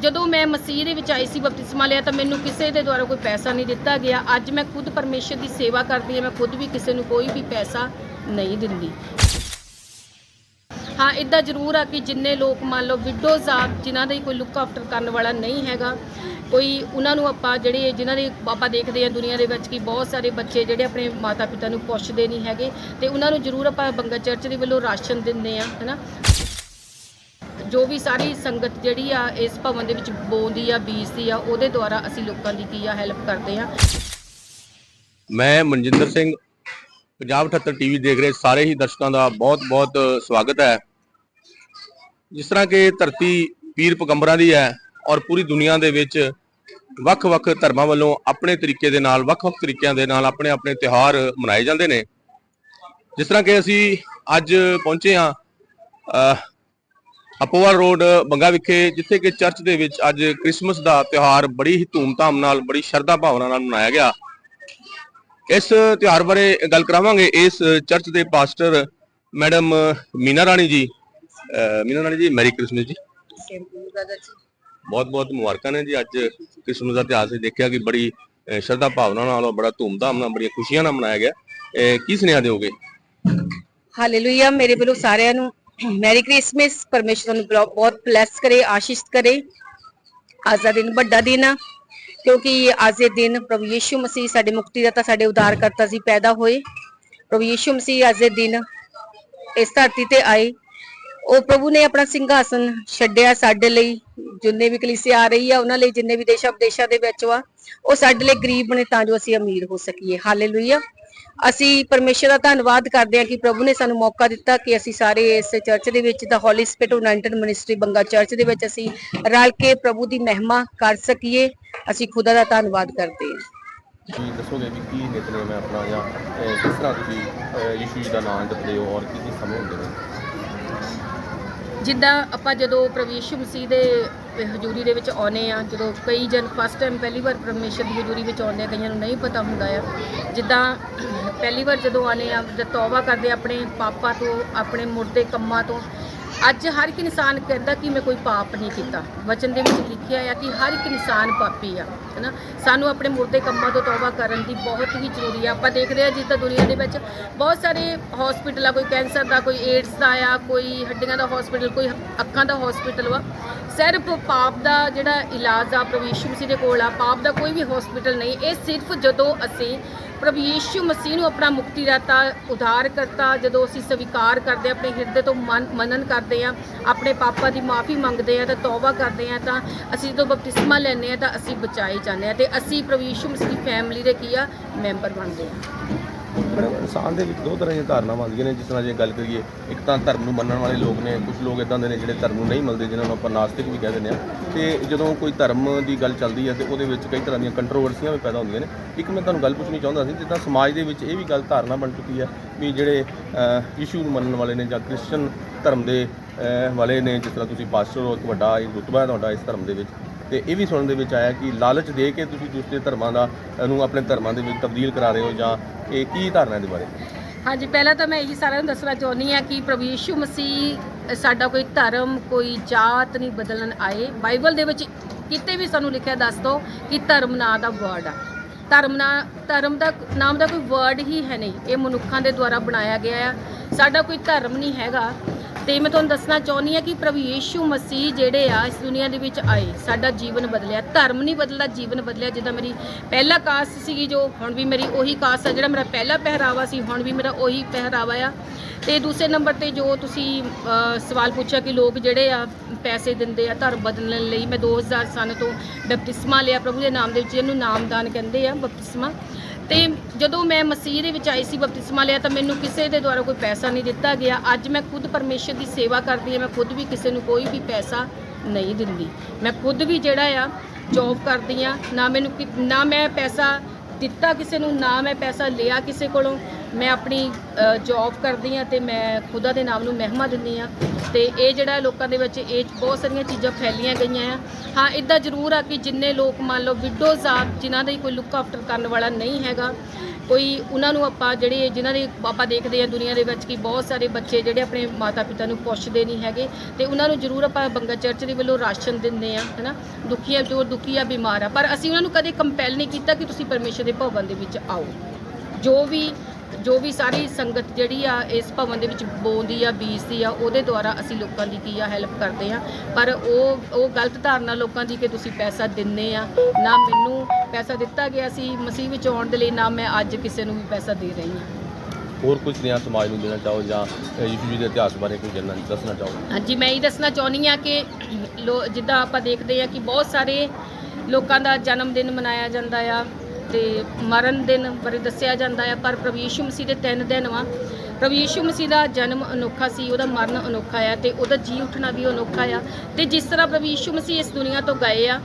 ਜਦੋਂ ਮੈਂ ਮਸੀਹ ਦੇ ਵਿੱਚ ਆਈ ਸੀ, ਬਪਤਿਸਮਾ ਲਿਆ, ਤਾਂ ਮੈਨੂੰ ਕਿਸੇ ਦੇ ਦੁਆਰਾ ਕੋਈ ਪੈਸਾ ਨਹੀਂ ਦਿੱਤਾ ਗਿਆ। ਅੱਜ ਮੈਂ ਖੁਦ ਪਰਮੇਸ਼ਰ ਦੀ ਸੇਵਾ ਕਰਦੀ ਹਾਂ, ਮੈਂ ਖੁਦ ਵੀ ਕਿਸੇ ਨੂੰ ਕੋਈ ਵੀ ਪੈਸਾ ਨਹੀਂ ਦਿੰਦੀ। ਹਾਂ ਇਦਾਂ ਜ਼ਰੂਰ ਆ ਕਿ ਜਿੰਨੇ ਲੋਕ, ਮੰਨ ਲਓ ਵਿਡੋਜ਼ ਆ, ਜਿਨ੍ਹਾਂ ਦਾ ਕੋਈ ਲੁੱਕ ਆਫਟਰ ਕਰਨ ਵਾਲਾ ਨਹੀਂ ਹੈਗਾ, ਕੋਈ ਉਹਨਾਂ ਨੂੰ ਆਪਾਂ ਜਿਹੜੇ, ਜਿਨ੍ਹਾਂ ਦੇ ਆਪਾਂ ਦੇਖਦੇ ਆ ਦੁਨੀਆ ਦੇ ਵਿੱਚ ਕਿ ਬਹੁਤ ਸਾਰੇ ਬੱਚੇ ਜਿਹੜੇ ਆਪਣੇ ਮਾਤਾ ਪਿਤਾ ਨੂੰ ਪੁੱਛਦੇ ਨਹੀਂ ਹੈਗੇ, ਤੇ ਉਹਨਾਂ ਨੂੰ ਜ਼ਰੂਰ ਆਪਾਂ ਬੰਗਾ ਚਰਚ ਦੇ ਵੱਲੋਂ ਰਾਸ਼ਨ ਦਿੰਦੇ ਆ ਹਨਾ। ਜੋ ਵੀ ਸਾਰੀ ਸੰਗਤ ਜਿਹੜੀ ਆ, ਇਸ ਭਵਨ ਦੇ ਵਿੱਚ ਬੋਲਦੀ ਆ ਬੀਜਦੀ ਆ, ਉਹਦੇ ਦੁਆਰਾ ਅਸੀਂ ਲੋਕਾਂ ਦੀ ਕੀ ਆ, ਹੈਲਪ ਕਰਦੇ ਆ ਮੈਂ ਮਨਜਿੰਦਰ ਸਿੰਘ, ਪੰਜਾਬ 78 ਟੀਵੀ ਦੇਖ ਰਹੇ ਸਾਰੇ ਹੀ ਦਰਸ਼ਕਾਂ ਦਾ ਬਹੁਤ-ਬਹੁਤ ਸਵਾਗਤ ਹੈ। ਜਿਸ ਤਰ੍ਹਾਂ ਕਿ ਧਰਤੀ ਪੀਰ ਪਗੰਬਰਾਂ ਦੀ ਹੈ ਔਰ ਪੂਰੀ ਦੁਨੀਆ ਦੇ ਵਿੱਚ ਵੱਖ-ਵੱਖ ਧਰਮਾਂ ਵੱਲੋਂ ਆਪਣੇ ਤਰੀਕੇ ਦੇ ਨਾਲ, ਵੱਖ-ਵੱਖ ਤਰੀਕਿਆਂ ਦੇ ਨਾਲ ਆਪਣੇ-ਆਪਣੇ ਤਿਉਹਾਰ ਮਨਾਏ ਜਾਂਦੇ ਨੇ। ਜਿਸ ਤਰ੍ਹਾਂ ਕਿ ਅਸੀਂ ਅੱਜ ਪਹੁੰਚੇ ਹਾਂ ਅਪੋਵਾ ਰੋਡ, ਬੰਗਾ ਵਿਖੇ, ਜਿੱਥੇ ਕਿ ਚਰਚ ਦੇ ਵਿੱਚ ਅੱਜ ਕ੍ਰਿਸਮਸ ਦਾ ਤਿਉਹਾਰ ਬੜੀ ਹੀ ਧੂਮਧਾਮ ਨਾਲ, ਬੜੀ ਸ਼ਰਧਾ ਭਾਵਨਾ ਨਾਲ ਮਨਾਇਆ ਗਿਆ। ਇਸ ਤਿਉਹਾਰ ਬਾਰੇ ਗੱਲ ਕਰਾਵਾਂਗੇ। ਇਸ ਚਰਚ ਦੇ pastor madam Meena Rani ji. Meena Rani ji, Mary Christmas ਜੀ। ਬਹੁਤ ਬਹੁਤ ਮੁਬਾਰਕਾਂ ਨੇ ਜੀ। ਅੱਜ ਕ੍ਰਿਸਮਸ ਦਾ ਤਿਉਹਾਰ ਅਸੀਂ ਦੇਖਿਆ ਕਿ ਬੜੀ ਸ਼ਰਧਾ ਭਾਵਨਾ ਨਾਲ ਔਰ ਬੜਾ ਧੂਮਧਾਮ ਨਾਲ, ਬੜੀਆਂ ਖੁਸ਼ੀਆਂ ਨਾਲ ਮਨਾਇਆ ਗਿਆ। ਕੀ ਸੁਨੇਹਾ ਦਿਓਗੇ? ਹਾਲੇਲੂਇਆ। ਮੇਰੇ ਵੱਲੋਂ ਸਾਰਿਆਂ ਨੂੰ ਮੈਰੀ ਕ੍ਰਿਸਮਸ ਪਰਮੇਸ਼ਰ ਨੂੰ ਬਹੁਤ ਬਲੈਸ ਕਰੇ, ਆਸ਼ੀਸ਼ ਕਰੇ। ਅੱਜ ਦਾ ਦਿਨ ਵੱਡਾ ਦਿਨ ਆ, ਕਿਉਂਕਿ ਅੱਜ ਦੇ ਦਿਨ ਪ੍ਰਭੂ ਯੀਸ਼ੂ ਮਸੀਹ ਸਾਡੇ ਮੁਕਤੀ ਦਾਤਾ ਸਾਡੇ ਉਦਾਰਕਰਤਾ ਜੀ ਪੈਦਾ ਹੋਏ। ਪ੍ਰਭੂ ਯੀਸ਼ੂ ਮਸੀਹ ਅੱਜ ਦੇ ਦਿਨ ਇਸ ਧਰਤੀ ਤੇ ਆਏ। ਉਹ ਪ੍ਰਭੂ ਨੇ ਆਪਣਾ ਸਿੰਘਾਸਨ ਛੱਡਿਆ ਸਾਡੇ ਲਈ। ਜਿੰਨੇ ਵੀ ਕਲੀਸੇ ਆ ਰਹੀ ਆ, ਉਹਨਾਂ ਲਈ ਜਿੰਨੇ ਵੀ ਦੇਸ਼ਾਂ ਵਿਦੇਸ਼ਾਂ ਦੇ ਵਿੱਚ ਆ ਉਹ ਸਾਡੇ ਲਈ ਗਰੀਬ ਨੇ ਤਾਂ ਜੋ ਅਸੀਂ ਅਮੀਰ ਹੋ ਸਕੀਏ। ਹਾਲੇਲੂਇਆ ਅਸੀਂ ਪਰਮੇਸ਼ਰ ਦਾ ਧੰਨਵਾਦ ਕਰਦੇ ਹਾਂ ਕਿ ਪ੍ਰਭੂ ਨੇ ਸਾਨੂੰ ਮੌਕਾ ਦਿੱਤਾ ਕਿ ਅਸੀਂ ਸਾਰੇ ਇਸ ਚਰਚ ਦੇ ਵਿੱਚ ਦਾ holy spirit united ministry Banga church ਦੇ ਵਿੱਚ ਅਸੀਂ ਰਲ ਕੇ ਪ੍ਰਭੂ ਦੀ ਮਹਿਮਾ ਕਰ ਸਕੀਏ। ਅਸੀਂ ਖੁਦਾ ਦਾ ਧੰਨਵਾਦ ਕਰਦੇ ਹਾਂ। ਕੀ ਦੱਸੋਗੇ ਕਿ ਕੀ ਨਿਤਨੇਮ ਹੈ ਆਪਣਾ ਜਾਂ ਕਿਸ ਤਰ੍ਹਾਂ ਤੁਸੀਂ ਯਿਸੂ ਜੀ ਦਾ ਨਾਮ ਜਪਦੇ ਹੋ ਔਰ ਕੀ ਕੀ ਸਮੇਂ ਹੁੰਦੇ ਨੇ? ਜਿੱਦਾਂ ਆਪਾਂ ਜਦੋਂ ਪ੍ਰਭੂ ਯਿਸੂ ਮਸੀਹ ਦੇ ਹਜ਼ੂਰੀ ਦੇ ਵਿੱਚ ਆਉਨੇ ਆ। ਜਦੋਂ ਕਈ ਜਨ ਫਸਟ ਟਾਈਮ ਪਹਿਲੀ ਵਾਰ ਪਰਮੇਸ਼ਰ ਦੀ ਹਜ਼ੂਰੀ ਵਿੱਚ ਆਉਂਦੇ ਆ, ਕਈਆਂ ਨੂੰ ਨਹੀਂ ਪਤਾ ਹੁੰਦਾ ਆ। ਜਿੱਦਾਂ ਪਹਿਲੀ ਵਾਰ ਜਦੋਂ ਆਨੇ ਆ, ਜਦ ਤੌਬਾ ਕਰਦੇ ਆਪਣੇ ਪਾਪਾਂ ਤੋਂ, ਆਪਣੇ ਮੁਰਦੇ ਕੰਮਾਂ ਤੋਂ, ਅੱਜ ਹਰ ਇੱਕ ਇਨਸਾਨ ਕਹਿੰਦਾ ਕਿ ਮੈਂ ਕੋਈ ਪਾਪ ਨਹੀਂ ਕੀਤਾ। ਵਚਨ ਦੇ ਵਿੱਚ ਲਿਖਿਆ ਆ ਕਿ ਹਰ ਇੱਕ ਇਨਸਾਨ ਪਾਪੀ ਆ, ਹੈਨਾ? ਸਾਨੂੰ ਆਪਣੇ ਮੁਰਦੇ ਕੰਮਾਂ ਤੋਂ ਤੌਬਾ ਕਰਨ ਦੀ ਬਹੁਤ ਹੀ ਜ਼ਰੂਰੀ ਆ। ਆਪਾਂ ਦੇਖਦੇ ਆ ਜਿੱਦਾਂ ਦੁਨੀਆ ਦੇ ਵਿੱਚ ਬਹੁਤ ਸਾਰੇ ਹਸਪੀਟਲ ਆ, ਕੋਈ ਕੈਂਸਰ ਦਾ, ਕੋਈ ਏਡਸ ਦਾ ਆ, ਕੋਈ ਹੱਡੀਆਂ ਦਾ ਹਸਪੀਟਲ ਕੋਈ ਅੱਖਾਂ ਦਾ ਹਸਪੀਟਲ ਵਾ। ਸਿਰਫ ਪਾਪ ਦਾ ਜਿਹੜਾ ਇਲਾਜ ਆ ਪ੍ਰਭੂ ਯੀਸ਼ੂ ਮਸੀਹ ਦੇ ਕੋਲ ਆ ਪਾਪ ਦਾ ਕੋਈ ਵੀ ਹਸਪੀਟਲ ਨਹੀਂ। ਇਹ ਸਿਰਫ ਜਦੋਂ ਅਸੀਂ ਪ੍ਰਭੂ ਯੀਸ਼ੂ ਮਸੀਹ ਨੂੰ ਆਪਣਾ ਮੁਕਤੀ ਮੁਕਤੀਦਾਤਾ ਉਧਾਰ ਕਰਤਾ ਜਦੋਂ ਅਸੀਂ ਸਵੀਕਾਰ ਕਰਦੇ ਹਾਂ, ਆਪਣੇ ਹਿਰਦੇ ਤੋਂ ਮਨ ਮਨਨ ਕਰਦੇ ਆ ਆਪਣੇ ਪਾਪਾਂ ਦੀ ਮਾਫੀ ਮੰਗਦੇ ਆ ਤਾਂ ਤੌਬਾ ਕਰਦੇ ਆ ਤਾਂ ਅਸੀਂ ਜਦੋਂ ਬਪਤਿਸਮਾ ਲੈਂਦੇ ਆ ਤਾਂ ਅਸੀਂ ਬਚਾਏ ਜਾਂਦੇ ਆ। ਤੇ ਅਸੀਂ ਪ੍ਰਭੂ ਯੀਸ਼ੂ ਮਸੀਹ ਦੀ ਫੈਮਿਲੀ ਦੇ ਕੀ ਆ ਮੈਂਬਰ ਬਣਦੇ ਆ। ਮੈਡਮ ਇਨਸਾਨ ਦੇ ਵਿੱਚ ਦੋ ਤਰ੍ਹਾਂ ਦੀਆਂ ਧਾਰਨਾਵਾਂ ਆਉਂਦੀਆਂ ਨੇ ਜਿਸ ਤਰ੍ਹਾਂ ਜੇ ਗੱਲ ਕਰੀਏ ਇੱਕ ਤਾਂ ਧਰਮ ਨੂੰ ਮੰਨਣ ਵਾਲੇ ਲੋਕ ਨੇ ਕੁਝ ਲੋਕ ਇਦਾਂ ਦੇ ਨੇ ਜਿਹੜੇ ਧਰਮ ਨੂੰ ਨਹੀਂ ਮੰਨਦੇ ਜਿਨ੍ਹਾਂ ਨੂੰ ਆਪਾਂ ਨਾਸਤਿਕ ਵੀ ਕਹਿ ਦਿੰਦੇ ਆ ਤੇ ਜਦੋਂ ਕੋਈ ਧਰਮ ਦੀ ਗੱਲ ਚੱਲਦੀ ਹੈ ਤੇ ਉਹਦੇ ਵਿੱਚ ਕਈ ਤਰ੍ਹਾਂ ਦੀਆਂ ਕੰਟਰੋਵਰਸੀਆਂ ਵੀ ਪੈਦਾ ਹੁੰਦੀਆਂ ਨੇ। ਇੱਕ ਮੈਂ ਤੁਹਾਨੂੰ ਗੱਲ ਪੁੱਛਣੀ ਚਾਹੁੰਦਾ ਸੀ ਜਿੱਦਾਂ ਸਮਾਜ ਦੇ ਵਿੱਚ ਇਹ ਵੀ ਗੱਲ ਧਾਰਨਾ ਬਣ ਚੁੱਕੀ ਹੈ ਵੀ ਜਿਹੜੇ ਅਹ, ਯਿਸੂ ਨੂੰ ਮੰਨਣ ਵਾਲੇ ਨੇ ਜਾਂ ਕ੍ਰਿਸਚਨ ਧਰਮ ਦੇ ਵਾਲੇ ਨੇ ਜਿਸ ਤਰ੍ਹਾਂ ਤੁਸੀਂ ਪਾਸਟਰ ਹੋ ਇੱਕ ਵੱਡਾ ਇੱਕ ਰੁਤਬਾ ਹੈ ਤੁਹਾਡਾ ਇਸ ਧਰਮ ਦੇ ਵਿੱਚ। ਤੇ ਇਹ ਵੀ ਸੁਣਨ ਦੇ ਵਿੱਚ ਆਇਆ ਕਿ ਲਾਲਚ ਦੇ ਕੇ ਤੁਸੀਂ ਦੂਸਰੇ ਧਰਮਾਂ ਦਾ, ਨੂੰ ਆਪਣੇ ਧਰਮਾਂ ਦੇ ਵਿੱਚ ਤਬਦੀਲ ਕਰਾ ਰਹੇ ਹੋ ਜਾਂ ਇਹ ਕੀ ਧਾਰਨਾ ਦੇ ਬਾਰੇ? ਹਾਂਜੀ, ਪਹਿਲਾਂ ਤਾਂ ਮੈਂ ਇਹੀ ਸਾਰਿਆਂ ਨੂੰ ਦੱਸਣਾ ਚਾਹੁੰਦੀ ਆ ਕਿ ਪ੍ਰਭੂ ਯੀਸ਼ੂ ਮਸੀਹ ਸਾਡਾ ਕੋਈ ਧਰਮ, ਕੋਈ ਜਾਤ ਨਹੀਂ ਬਦਲਣ ਆਏ। ਬਾਈਬਲ ਦੇ ਵਿੱਚ ਕਿਤੇ ਵੀ ਸਾਨੂੰ ਲਿਖਿਆ ਦੱਸ ਦੋ ਕਿ ਧਰਮ ਨਾਂ ਦਾ ਵਰਡ ਆ। ਧਰਮ ਨਾ, ਧਰਮ ਦਾ, ਨਾਮ ਦਾ ਕੋਈ ਵਰਡ ਹੀ ਹੈ ਨਹੀਂ। ਇਹ ਮਨੁੱਖਾਂ ਦੇ ਦੁਆਰਾ ਬਣਾਇਆ ਗਿਆ ਆ। ਸਾਡਾ ਕੋਈ ਧਰਮ ਨਹੀਂ ਹੈਗਾ। ਤੇ ਮੈਂ ਤੁਹਾਨੂੰ ਦੱਸਣਾ ਚਾਹੁੰਦੀ ਆ ਕਿ ਪ੍ਰਭੂ ਯੇਸ਼ੂ ਮਸੀਹ ਜਿਹੜੇ ਆ ਇਸ ਦੁਨੀਆ ਦੇ ਵਿੱਚ ਆਏ, ਸਾਡਾ ਜੀਵਨ ਬਦਲਿਆ, ਧਰਮ ਨਹੀਂ ਬਦਲਦਾ, ਜੀਵਨ ਬਦਲਿਆ। ਜਿੱਦਾਂ ਮੇਰੀ ਪਹਿਲਾ ਕਾਸਟ ਸੀਗੀ ਜੋ, ਹੁਣ ਵੀ ਮੇਰੀ ਉਹੀ ਕਾਸਟ ਆ, ਜਿਹੜਾ ਮੇਰਾ ਪਹਿਲਾ ਪਹਿਰਾਵਾ ਸੀ, ਹੁਣ ਵੀ ਮੇਰਾ ਉਹੀ ਪਹਿਰਾਵਾ ਆ। ਤੇ ਦੂਸਰੇ ਨੰਬਰ ਤੇ ਜੋ ਤੁਸੀਂ ਸਵਾਲ ਪੁੱਛਿਆ ਕਿ ਲੋਕ ਜਿਹੜੇ ਆ ਪੈਸੇ ਦਿੰਦੇ ਆ, ਧਰਮ ਬਦਲਣ ਲਈ, ਮੈਂ 2000 ਸਾਲ ਤੋਂ ਬਪਤਿਸਮਾ ਲਿਆ ਪ੍ਰਭੂ ਦੇ ਨਾਮ ਦੇ ਵਿੱਚ ਇਹਨੂੰ ਨਾਮਦਾਨ ਕਹਿੰਦੇ ਆ ਬਪਤਿਸਮਾ ਤੇ ਜਦੋਂ ਮੈਂ ਮਸੀਹ ਦੇ ਵਿੱਚ ਆਈ ਸੀ ਬਪਤਿਸਮਾ ਲਿਆ ਤਾਂ ਮੈਨੂੰ ਕਿਸੇ ਦੇ ਦੁਆਰਾ ਕੋਈ ਪੈਸਾ ਨਹੀਂ ਦਿੱਤਾ ਗਿਆ। ਅੱਜ ਮੈਂ ਖੁਦ ਪਰਮੇਸ਼ਰ ਦੀ ਸੇਵਾ ਕਰਦੀ ਹਾਂ, ਮੈਂ ਖੁਦ ਵੀ ਕਿਸੇ ਨੂੰ ਕੋਈ ਵੀ ਪੈਸਾ ਨਹੀਂ ਦਿੰਦੀ। ਮੈਂ ਖੁਦ ਵੀ ਜਿਹੜਾ ਆ ਜੌਬ ਕਰਦੀ ਆ ਨਾ ਮੈਨੂੰ ਕਿ- ਨਾ ਮੈਂ ਪੈਸਾ ਦਿੱਤਾ ਕਿਸੇ ਨੂੰ, ਨਾ ਮੈਂ ਪੈਸਾ ਲਿਆ ਕਿਸੇ ਕੋਲੋਂ। ਮੈਂ ਆਪਣੀ ਜੌਬ ਕਰਦੀ ਆ ਤੇ ਮੈਂ ਖੁਦਾ ਦੇ ਨਾਮ ਨੂੰ ਮਹਿਮਾ ਦਿੰਦੀ ਆ ਤੇ ਇਹ ਜਿਹੜਾ ਲੋਕਾਂ ਦੇ ਵਿੱਚ ਇਹ ਬਹੁਤ ਸਾਰੀਆਂ ਚੀਜ਼ਾਂ ਫੈਲੀਆਂ ਗਈਆਂ ਆ। ਹਾਂ ਇਦਾਂ ਜ਼ਰੂਰ ਆ ਕਿ ਜਿੰਨੇ ਲੋਕ ਮੰਨ ਲਓ ਵਿਡੋਜ਼ ਆ, ਜਿਨ੍ਹਾਂ ਦਾ ਹੀ ਕੋਈ ਲੁੱਕ ਆਫਟਰ ਕਰਨ ਵਾਲਾ ਨਹੀਂ ਹੈਗਾ, ਕੋਈ ਉਹਨਾਂ ਨੂੰ ਆਪਾਂ ਜਿਹੜੇ ਜਿਨ੍ਹਾਂ ਦੇ ਆਪਾਂ ਦੇਖਦੇ ਆ ਦੁਨੀਆ ਦੇ ਵਿੱਚ ਕਿ ਬਹੁਤ ਸਾਰੇ ਬੱਚੇ ਜਿਹੜੇ ਆਪਣੇ ਮਾਤਾ ਪਿਤਾ ਨੂੰ ਪੁੱਛਦੇ ਨਹੀਂ ਹੈਗੇ ਤੇ ਉਹਨਾਂ ਨੂੰ ਜ਼ਰੂਰ ਆਪਾਂ ਬੰਗਾ ਚਰਚ ਦੇ ਵੱਲੋਂ ਰਾਸ਼ਨ ਦਿੰਦੇ ਆ ਹਨਾ? ਦੁਖੀਆ ਜੋ ਦੁਖੀ ਆ, ਬਿਮਾਰ ਆ। ਪਰ ਅਸੀਂ ਉਹਨਾਂ ਨੂੰ ਕਦੇ ਕੰਪੈਲ ਨਹੀਂ ਕੀਤਾ ਕਿ ਤੁਸੀਂ ਪਰਮੇਸ਼ਰ ਦੇ ਭਵਨ ਦੇ ਵਿੱਚ ਆਓ। ਜੋ ਵੀ ਜੋ ਵੀ ਸਾਰੀ ਸੰਗਤ ਜਿਹੜੀ ਆ ਇਸ ਭਵਨ ਦੇ ਵਿੱਚ ਬੋਂਦੀ ਆ ਬੀਜਦੀ ਆ ਉਹਦੇ ਦੁਆਰਾ ਅਸੀਂ ਲੋਕਾਂ ਦੀ ਕੀ ਆ ਹੈਲਪ ਕਰਦੇ ਆ। ਪਰ ਉਹ ਉਹ ਗਲਤ ਧਾਰਨਾ ਲੋਕਾਂ ਦੀ ਕਿ ਤੁਸੀਂ ਪੈਸਾ ਦਿੰਨੇ ਆ। ਨਾ ਮੈਨੂੰ ਪੈਸਾ ਦਿੱਤਾ ਗਿਆ ਸੀ ਮਸੀਹ ਵਿੱਚ ਆਉਣ ਦੇ ਲਈ ਨਾ ਮੈਂ ਅੱਜ ਕਿਸੇ ਨੂੰ ਵੀ ਪੈਸਾ ਦੇ ਰਹੀ ਹਾਂ। ਹੋਰ ਕੁਝ ਨਿਆਂ ਸਮਾਜ ਨੂੰ ਦੇਣਾ ਚਾਹੋ ਜਾਂ ਯਿਸੂ ਜੀ ਦੇ ਇਤਿਹਾਸ ਬਾਰੇ ਕੁਝ ਜਾਣਨਾ ਦੱਸਣਾ ਚਾਹੋ? ਹਾਂਜੀ ਮੈਂ ਇਹ ਦੱਸਣਾ ਚਾਹੁੰਦੀ ਆ ਕਿ ਜਿੱਦਾਂ ਆਪਾਂ ਦੇਖਦੇ ਆ ਕਿ ਬਹੁਤ ਸਾਰੇ ਲੋਕਾਂ ਦਾ ਜਨਮ ਦਿਨ ਮਨਾਇਆ ਜਾਂਦਾ ਆ। ਤੇ ਮਰਨ ਦਿਨ ਬਾਰੇ ਦੱਸਿਆ ਜਾਂਦਾ ਆ ਪਰ ਪ੍ਰਭੂ ਯਿਸੂ ਮਸੀਹ ਦੇ ਤਿੰਨ ਦਿਨ ਵਾ। ਪ੍ਰਭੂ ਯਿਸੂ ਮਸੀਹ ਦਾ ਜਨਮ ਅਨੋਖਾ ਸੀ ਉਹਦਾ ਮਰਨ ਅਨੋਖਾ ਆ ਤੇ ਉਹਦਾ ਜੀ ਉੱਠਣਾ ਵੀ ਅਨੋਖਾ ਆ। ਤੇ ਜਿਸ ਤਰ੍ਹਾਂ ਪ੍ਰਭੂ ਯਿਸੂ ਮਸੀਹ ਇਸ ਦੁਨੀਆ ਤੋਂ ਗਏ ਆ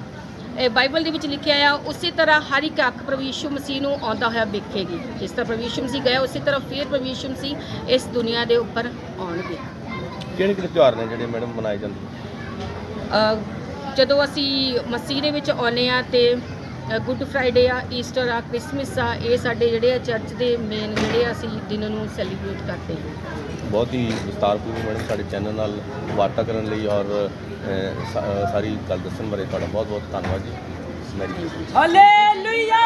ਇਹ ਬਾਈਬਲ ਦੇ ਵਿੱਚ ਲਿਖਿਆ ਆ ਉਸੇ ਤਰ੍ਹਾਂ ਹਰ ਇੱਕ ਅੱਖ ਪ੍ਰਭੂ ਯਿਸੂ ਮਸੀਹ ਨੂੰ ਆਉਂਦਾ ਹੋਇਆ ਵੇਖੇਗੀ। ਜਿਸ ਤਰ੍ਹਾਂ ਪ੍ਰਭੂ ਯਿਸੂ ਮਸੀਹ ਗਿਆ ਉਸੇ ਤਰ੍ਹਾਂ ਫਿਰ ਪ੍ਰਭੂ ਯਿਸੂ ਮਸੀਹ ਇਸ ਦੁਨੀਆ ਦੇ ਉੱਪਰ ਆਉਣਗੇ। ਕਿਹੜੇ ਕਿਹੜੇ ਤਿਉਹਾਰ ਨੇ ਜਿਹੜੇ ਮੈਡਮ ਮਨਾਏ ਜਾਂਦੇ? ਜਦੋਂ ਅਸੀਂ ਮਸੀਹ ਦੇ ਵਿੱਚ ਆਉਂਦੇ ਆ ਤੇ ਗੁੱਡ ਫਰਾਈਡੇ ਆ ਈਸਟਰ ਆ ਕ੍ਰਿਸਮਸ ਆ ਇਹ ਸਾਡੇ ਜਿਹੜੇ ਆ ਚਰਚ ਦੇ ਮੇਨ ਜਿਹੜੇ ਆ ਅਸੀਂ ਦਿਨ ਨੂੰ ਸੈਲੀਬ੍ਰੇਟ ਕਰਦੇ ਹਾਂ। ਬਹੁਤ ਹੀ ਵਿਸਤਾਰਪੂਰਵਕ ਮੈਡਮ ਸਾਡੇ ਚੈਨਲ ਨਾਲ ਵਾਰਤਾ ਕਰਨ ਲਈ ਔਰ ਸਾ- ਸਾਰੀ ਗੱਲ ਦੱਸਣ ਬਾਰੇ ਤੁਹਾਡਾ ਬਹੁਤ ਬਹੁਤ ਧੰਨਵਾਦ ਜੀ। Mary hallelujah